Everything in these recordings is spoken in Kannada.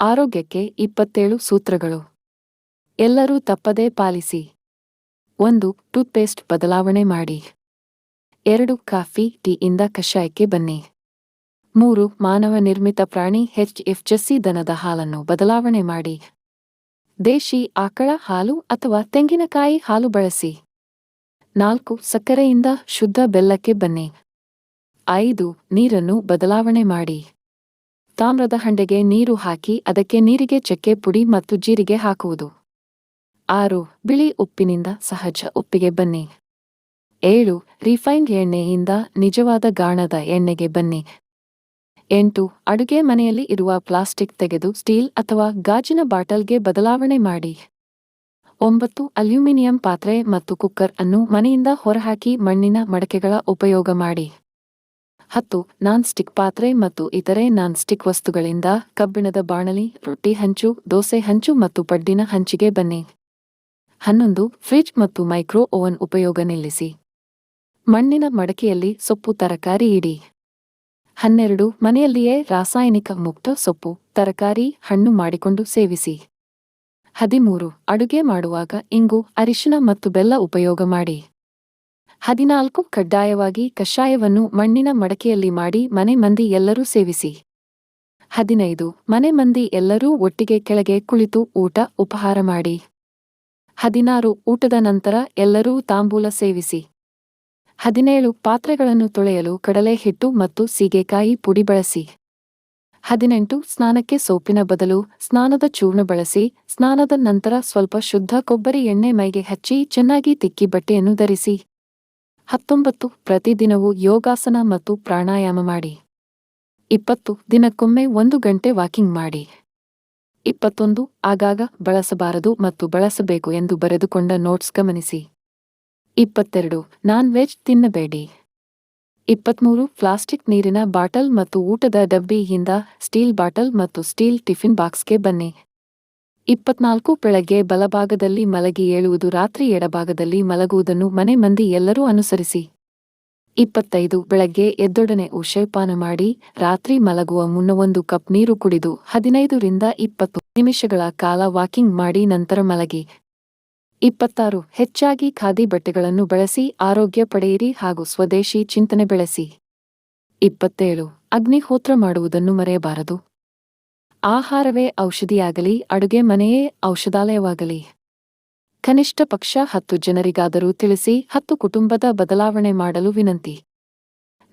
ಆರೋಗ್ಯಕ್ಕೆ ಇಪ್ಪತ್ತೇಳು ಸೂತ್ರಗಳು. ಎಲ್ಲರೂ ತಪ್ಪದೇ ಪಾಲಿಸಿ. ಒಂದು, ಟೂತ್ಪೇಸ್ಟ್ ಬದಲಾವಣೆ ಮಾಡಿ. ಎರಡು, ಕಾಫಿ, ಟೀಯಿಂದ ಕಷಾಯಕ್ಕೆ ಬನ್ನಿ. ಮೂರು, ಮಾನವ ನಿರ್ಮಿತ ಪ್ರಾಣಿ ಹೆಚ್ ಎಫ್ ಜಸ್ಸಿ ದನದ ಹಾಲನ್ನು ಬದಲಾವಣೆ ಮಾಡಿ. ದೇಶಿ ಆಕಳ ಹಾಲು ಅಥವಾ ತೆಂಗಿನಕಾಯಿ ಹಾಲು ಬಳಸಿ. ನಾಲ್ಕು, ಸಕ್ಕರೆಯಿಂದ ಶುದ್ಧ ಬೆಲ್ಲಕ್ಕೆ ಬನ್ನಿ. ಐದು, ನೀರನ್ನು ಬದಲಾವಣೆ ಮಾಡಿ. ತಾಮ್ರದ ಹಂಡೆಗೆ ನೀರು ಹಾಕಿ ಅದಕ್ಕೆ ನೀರಿಗೆ ಚಕ್ಕೆ, ಪುಡಿ ಮತ್ತು ಜೀರಿಗೆ ಹಾಕುವುದು. ಆರು, ಬಿಳಿ ಉಪ್ಪಿನಿಂದ ಸಹಜ ಉಪ್ಪಿಗೆ ಬನ್ನಿ. ಏಳು, ರಿಫೈನ್ಡ್ ಎಣ್ಣೆಯಿಂದ ನಿಜವಾದ ಗಾಣದ ಎಣ್ಣೆಗೆ ಬನ್ನಿ. ಎಂಟು, ಅಡುಗೆ ಮನೆಯಲ್ಲಿ ಇರುವ ಪ್ಲಾಸ್ಟಿಕ್ ತೆಗೆದು ಸ್ಟೀಲ್ ಅಥವಾ ಗಾಜಿನ ಬಾಟಲ್ಗೆ ಬದಲಾವಣೆ ಮಾಡಿ. ಒಂಬತ್ತು, ಅಲ್ಯೂಮಿನಿಯಂ ಪಾತ್ರೆ ಮತ್ತು ಕುಕ್ಕರ್ ಅನ್ನು ಮನೆಯಿಂದ ಹೊರಹಾಕಿ ಮಣ್ಣಿನ ಮಡಕೆಗಳ ಉಪಯೋಗ ಮಾಡಿ. ಹತ್ತು ನಾನ್ ಸ್ಟಿಕ್ ಪಾತ್ರೆ ಮತ್ತು ಇತರೆ ನಾನ್ ಸ್ಟಿಕ್ ವಸ್ತುಗಳಿಂದ ಕಬ್ಬಿಣದ ಬಾಣಲಿ, ರೊಟ್ಟಿ ಹಂಚು, ದೋಸೆ ಹಂಚು ಮತ್ತು ಪಡ್ಡಿನ ಹಂಚಿಗೆ ಬನ್ನಿ. ಹನ್ನೊಂದು, ಫ್ರಿಜ್ ಮತ್ತು ಮೈಕ್ರೋ ಓವನ್ ಉಪಯೋಗ ನಿಲ್ಲಿಸಿ. ಮಣ್ಣಿನ ಮಡಕೆಯಲ್ಲಿ ಸೊಪ್ಪು ತರಕಾರಿ ಇಡಿ. ಹನ್ನೆರಡು, ಮನೆಯಲ್ಲಿಯೇ ರಾಸಾಯನಿಕ ಮುಕ್ತ ಸೊಪ್ಪು, ತರಕಾರಿ, ಹಣ್ಣು ಮಾಡಿಕೊಂಡು ಸೇವಿಸಿ. ಹದಿಮೂರು, ಅಡುಗೆ ಮಾಡುವಾಗ ಇಂಗು ಅರಿಶಿನ ಮತ್ತು ಬೆಲ್ಲ ಉಪಯೋಗ ಮಾಡಿ. ಹದಿನಾಲ್ಕು ಕಡ್ಡಾಯವಾಗಿ ಕಷಾಯವನ್ನು ಮಣ್ಣಿನ ಮಡಕೆಯಲ್ಲಿ ಮಾಡಿ ಮನೆ ಮಂದಿ ಎಲ್ಲರೂ ಸೇವಿಸಿ. ಹದಿನೈದು ಮನೆ ಮಂದಿ ಎಲ್ಲರೂ ಒಟ್ಟಿಗೆ ಕೆಳಗೆ ಕುಳಿತು ಊಟ, ಉಪಹಾರ ಮಾಡಿ. ಹದಿನಾರು ಊಟದ ನಂತರ ಎಲ್ಲರೂ ತಾಂಬೂಲ ಸೇವಿಸಿ. ಹದಿನೇಳು ಪಾತ್ರೆಗಳನ್ನು ತೊಳೆಯಲು ಕಡಲೆ ಹಿಟ್ಟು ಮತ್ತು ಸೀಗೆಕಾಯಿ ಪುಡಿ ಬಳಸಿ. ಹದಿನೆಂಟು ಸ್ನಾನಕ್ಕೆ ಸೋಪಿನ ಬದಲು ಸ್ನಾನದ ಚೂರ್ಣ ಬಳಸಿ, ಸ್ನಾನದ ನಂತರ ಸ್ವಲ್ಪ ಶುದ್ಧ ಕೊಬ್ಬರಿ ಎಣ್ಣೆ ಮೈಗೆ ಹಚ್ಚಿ ಚೆನ್ನಾಗಿ ತಿಕ್ಕಿ ಬಟ್ಟೆಯನ್ನು ಧರಿಸಿ. ಹತ್ತೊಂಬತ್ತು ಪ್ರತಿದಿನವೂ ಯೋಗಾಸನ ಮತ್ತು ಪ್ರಾಣಾಯಾಮ ಮಾಡಿ. ಇಪ್ಪತ್ತು ದಿನಕ್ಕೊಮ್ಮೆ ಒಂದು ಗಂಟೆ ವಾಕಿಂಗ್ ಮಾಡಿ. ಇಪ್ಪತ್ತೊಂದು ಆಗಾಗ ಬಳಸಬಾರದು ಮತ್ತು ಬಳಸಬೇಕು ಎಂದು ಬರೆದುಕೊಂಡ ನೋಟ್ಸ್ ಗಮನಿಸಿ. ಇಪ್ಪತ್ತೆರಡು ನಾನ್ ವೆಜ್ ತಿನ್ನಬೇಡಿ. ಇಪ್ಪತ್ಮೂರು ಪ್ಲಾಸ್ಟಿಕ್ ನೀರಿನ ಬಾಟಲ್ ಮತ್ತು ಊಟದ ಡಬ್ಬಿಯಿಂದ ಸ್ಟೀಲ್ ಬಾಟಲ್ ಮತ್ತು ಸ್ಟೀಲ್ ಟಿಫಿನ್ ಬಾಕ್ಸ್ಗೆ ಬನ್ನಿ. ಇಪ್ಪತ್ನಾಲ್ಕು ಬೆಳಗ್ಗೆ ಬಲಭಾಗದಲ್ಲಿ ಮಲಗಿ ಏಳುವುದು, ರಾತ್ರಿ ಎಡಭಾಗದಲ್ಲಿ ಮಲಗುವುದನ್ನು ಮನೆ ಮಂದಿ ಎಲ್ಲರೂ ಅನುಸರಿಸಿ. ಇಪ್ಪತ್ತೈದು ಬೆಳಗ್ಗೆ ಎದ್ದೊಡನೆ ಉಷೇಪಾನ ಮಾಡಿ, ರಾತ್ರಿ ಮಲಗುವ ಮುನ್ನ ಒಂದು ಕಪ್ ನೀರು ಕುಡಿದು, ಹದಿನೈದರಿಂದ ಇಪ್ಪತ್ತು ನಿಮಿಷಗಳ ಕಾಲ ವಾಕಿಂಗ್ ಮಾಡಿ ನಂತರ ಮಲಗಿ. ಇಪ್ಪತ್ತಾರು ಹೆಚ್ಚಾಗಿ ಖಾದಿ ಬಟ್ಟೆಗಳನ್ನು ಬಳಸಿ, ಆರೋಗ್ಯ ಪಡೆಯಿರಿ ಹಾಗೂ ಸ್ವದೇಶಿ ಚಿಂತನೆ ಬೆಳೆಸಿ. ಇಪ್ಪತ್ತೇಳು ಅಗ್ನಿಹೋತ್ರ ಮಾಡುವುದನ್ನು ಮರೆಯಬಾರದು. ಆಹಾರವೇ ಔಷಧಿಯಾಗಲಿ, ಅಡುಗೆ ಮನೆಯೇ ಔಷಧಾಲಯವಾಗಲಿ. ಕನಿಷ್ಠ ಪಕ್ಷ ಹತ್ತು ಜನರಿಗಾದರೂ ತಿಳಿಸಿ, ಹತ್ತು ಕುಟುಂಬದ ಬದಲಾವಣೆ ಮಾಡಲು ವಿನಂತಿ.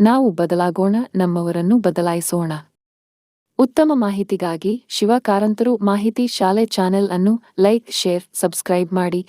ನಾವು ಬದಲಾಗೋಣ, ನಮ್ಮವರನ್ನು ಬದಲಾಯಿಸೋಣ. ಉತ್ತಮ ಮಾಹಿತಿಗಾಗಿ ಶಿವಕಾರಂತರು ಮಾಹಿತಿ ಶಾಲೆ ಚಾನೆಲ್ ಅನ್ನು ಲೈಕ್, ಶೇರ್, ಸಬ್ಸ್ಕ್ರೈಬ್ ಮಾಡಿ.